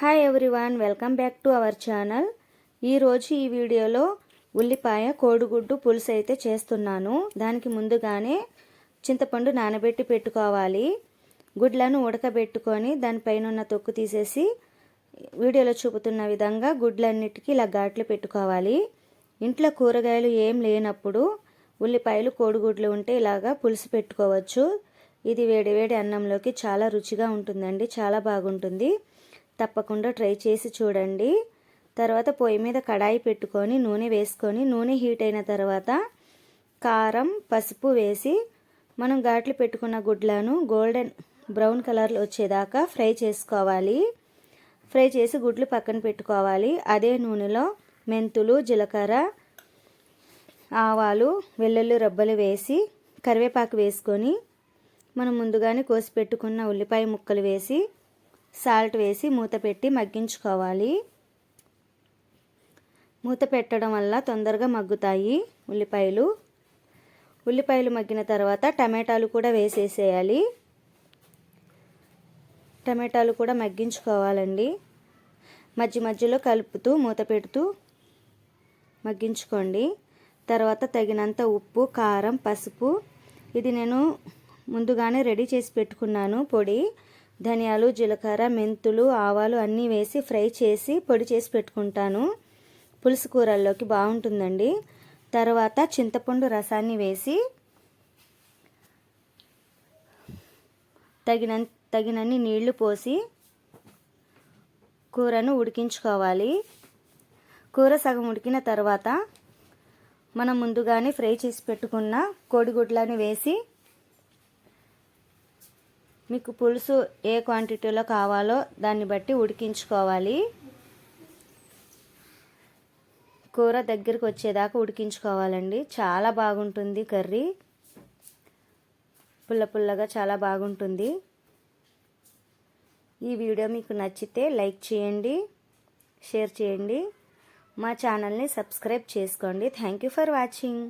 Hi everyone welcome back to our channel ఈరోజు ఈ వీడియోలో ఉల్లిపాయ కోడిగుడ్డు పులుసు అయితే చేస్తున్నాను. దానికి ముందుగానే చింతపండు నానబెట్టి పెట్టుకోవాలి. గుడ్లను ఉడకబెట్టుకొని దానిపైన ఉన్న తొక్కు తీసేసి వీడియోలో చూపుతున్న విధంగా గుడ్లన్నిటికీ ఇలా ఘాట్లు పెట్టుకోవాలి. ఇంట్లో కూరగాయలు ఏం లేనప్పుడు ఉల్లిపాయలు కోడిగుడ్లు ఉంటే ఇలాగా పులుసు పెట్టుకోవచ్చు. ఇది వేడివేడి అన్నంలోకి చాలా రుచిగా ఉంటుందండి చాలా బాగుంటుంది. తప్పకుండా ట్రై చేసి చూడండి. తర్వాత పొయ్యి మీద కడాయి పెట్టుకొని నూనె వేసుకొని నూనె హీట్ అయిన తర్వాత కారం పసుపు వేసి మనం ఘాట్లు పెట్టుకున్న గుడ్లను గోల్డెన్ బ్రౌన్ కలర్లో వచ్చేదాకా ఫ్రై చేసుకోవాలి. ఫ్రై చేసి గుడ్లు పక్కన పెట్టుకోవాలి. అదే నూనెలో మెంతులు జీలకర్ర ఆవాలు వెల్లుల్లి రబ్బలు వేసి కరివేపాకు వేసుకొని మనం ముందుగానే కోసి పెట్టుకున్న ఉల్లిపాయ ముక్కలు వేసి సాల్ట్ వేసి మూత పెట్టి మగ్గించుకోవాలి. మూత పెట్టడం వల్ల తొందరగా మగ్గుతాయి ఉల్లిపాయలు. ఉల్లిపాయలు మగ్గిన తర్వాత టమాటాలు కూడా వేసేసేయాలి. టమాటాలు కూడా మగ్గించుకోవాలండి. మధ్య మధ్యలో కలుపుతూ మూత పెడుతూ మగ్గించుకోండి. తర్వాత తగినంత ఉప్పు కారం పసుపు. ఇది నేను ముందుగానే రెడీ చేసి పెట్టుకున్నాను పొడి. ధనియాలు జీలకర్ర మెంతులు ఆవాలు అన్నీ వేసి ఫ్రై చేసి పొడి చేసి పెట్టుకుంటాను. పులుసు కూరల్లోకి బాగుంటుందండి. తర్వాత చింతపండు రసాన్ని వేసి తగిన తగినన్ని నీళ్ళు పోసి కూరను ఉడికించుకోవాలి. కూర సగం ఉడికిన తర్వాత మనం ముందుగానే ఫ్రై చేసి పెట్టుకున్న కోడిగుడ్లని వేసి మీకు పులుసు ఏ క్వాంటిటీలో కావాలో దాన్ని బట్టి ఉడికించుకోవాలి. కూర దగ్గరికి వచ్చేదాకా ఉడికించుకోవాలండి. చాలా బాగుంటుంది కర్రీ. పుల్ల పుల్లగా చాలా బాగుంటుంది. ఈ వీడియో మీకు నచ్చితే లైక్ చేయండి షేర్ చేయండి. మా ఛానల్ని సబ్స్క్రైబ్ చేసుకోండి. Thank you for watching.